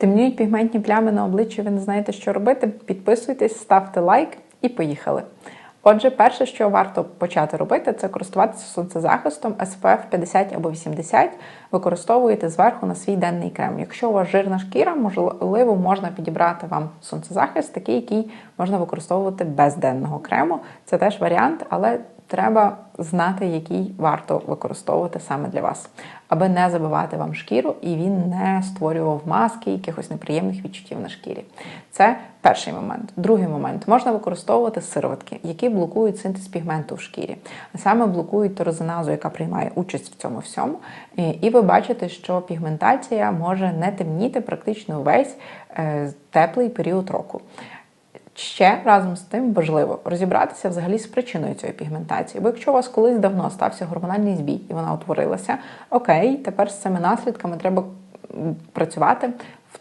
Темніють пігментні плями на обличчі, ви не знаєте, що робити. Підписуйтесь, ставте лайк і поїхали. Отже, перше, що варто почати робити, це користуватися сонцезахистом SPF 50 або 80, використовуєте зверху на свій денний крем. Якщо у вас жирна шкіра, можливо, можна підібрати вам сонцезахист, такий, який можна використовувати без денного крему. Це теж варіант, але треба знати, який варто використовувати саме для вас, аби не забивати вам шкіру і він не створював маски, якихось неприємних відчуттів на шкірі. Це перший момент. Другий момент можна використовувати сироватки, які блокують синтез пігменту в шкірі, а саме блокують торозиназу, яка приймає участь в цьому всьому. І ви бачите, що пігментація може не темніти практично весь е, теплий період року. Ще разом з тим важливо розібратися взагалі з причиною цієї пігментації. Бо якщо у вас колись давно стався гормональний збій і вона утворилася, окей, тепер з цими наслідками треба працювати,